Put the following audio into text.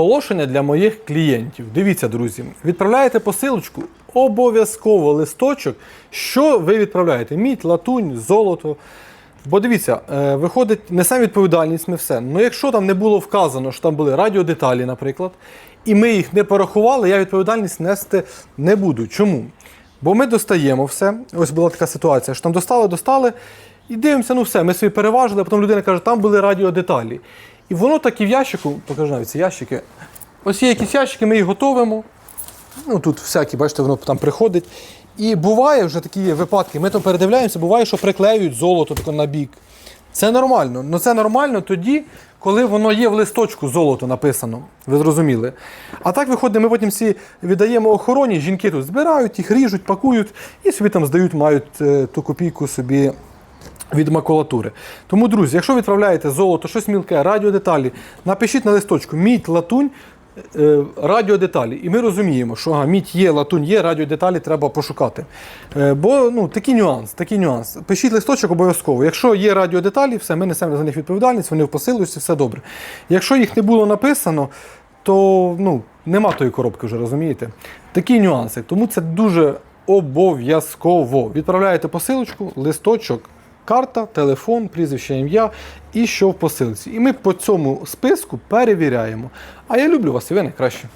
Оголошення для моїх клієнтів. Дивіться, друзі, відправляєте посилочку, обов'язково листочок. Що ви відправляєте? Мідь, латунь, золото. Бо дивіться, е, виходить, несемо відповідальність ми все. Ну якщо там не було вказано, що там були радіодеталі, наприклад, і ми їх не порахували, я відповідальність нести не буду. Чому? Бо ми достаємо все. Ось була така ситуація, що там достали, достали, і дивимося, ну все, ми собі переважили, а потім людина каже, там були радіодеталі. І воно так і в ящику, покажу навіть ці ящики. Ось є якісь ящики, ми їх готуємо. Ну тут всякі, бачите, воно там приходить. І буває вже такі випадки, ми там передивляємося, буває, що приклеюють золото тако на бік. Це нормально. Ну це нормально тоді, коли воно є в листочку золото написано. Ви зрозуміли. А так виходить, ми потім всі віддаємо охороні, жінки тут збирають, їх ріжуть, пакують і собі там здають, мають е, ту копійку собі від макулатури. Тому, друзі, якщо відправляєте золото, щось мілке, радіодеталі, напишіть на листочку мідь, латунь, е, радіодеталі. І ми розуміємо, що ага, мідь є, латунь є, радіодеталі треба пошукати. Е, Бо ну, такий нюанс, такий нюанс. Пишіть листочок обов'язково. Якщо є радіодеталі, все, ми несемо за них відповідальність, вони в посилості, все добре. Якщо їх не було написано, то ну, нема тої коробки вже, розумієте? Такі нюанси. Тому це дуже обов'язково. Відправляєте посилочку, листочок, карта, телефон, прізвище, ім'я і що в посилці. І ми по цьому списку перевіряємо. А я люблю вас і ви найкраще.